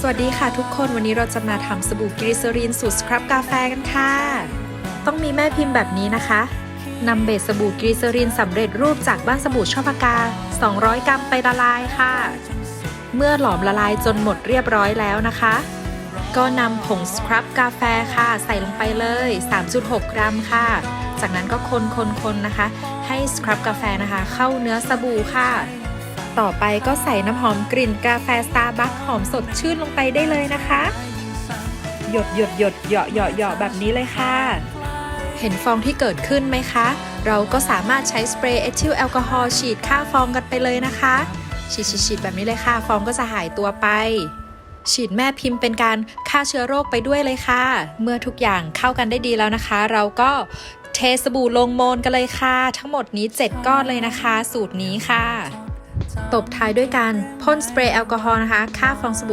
สวัสดีค่ะทุกคนวันนี้เราจะมาทำสบู่กรีซอรีนสูตรสครับกาแฟกันค่ะ ต้องมีแม่พิมพ์แบบนี้นะคะนำเบสสบู่กรีซอรีนสำเร็จรูปจากบ้านสบู่ชอบากา 200 กรัมไปละลายค่ะ เมื่อหลอมละลายจนหมดเรียบร้อยแล้วนะคะ ก็นำผงสครับกาแฟค่ะ ใส่ลงไปเลย 3.6 กรัมค่ะ จากนั้นก็คนๆๆนะคะ ให้สครับกาแฟนะคะ เข้าเนื้อสบู่ค่ะ ต่อไปก็ใส่น้ำหอมกลิ่นกาแฟสตาร์บัคหอมสดชื่นลงไปได้เลยนะคะ หยดหยดหยดเหยาะเหยาะเหยาะแบบนี้เลยค่ะ เห็นฟองที่เกิดขึ้นไหมคะ เราก็สามารถใช้สเปรย์เอทิลแอลกอฮอล์ฉีดฆ่าฟองกันไปเลยนะคะฉีดฉีดฉีดแบบนี้เลยค่ะ ฟองก็จะหายตัวไป ฉีดแม่พิมพ์เป็นการฆ่าเชื้อโรคไปด้วยเลยค่ะ เมื่อทุกอย่างเข้ากันได้ดีแล้วนะคะ เราก็เทสบู่ลงโมนกันเลยค่ะ ทั้งหมดนี้ 7 ก้อนเลยนะคะ สูตรนี้ค่ะ ตบท้ายด้วยการพ่นสเปรย์แอลกอฮอล์นะคะฆ่าฟองสบู่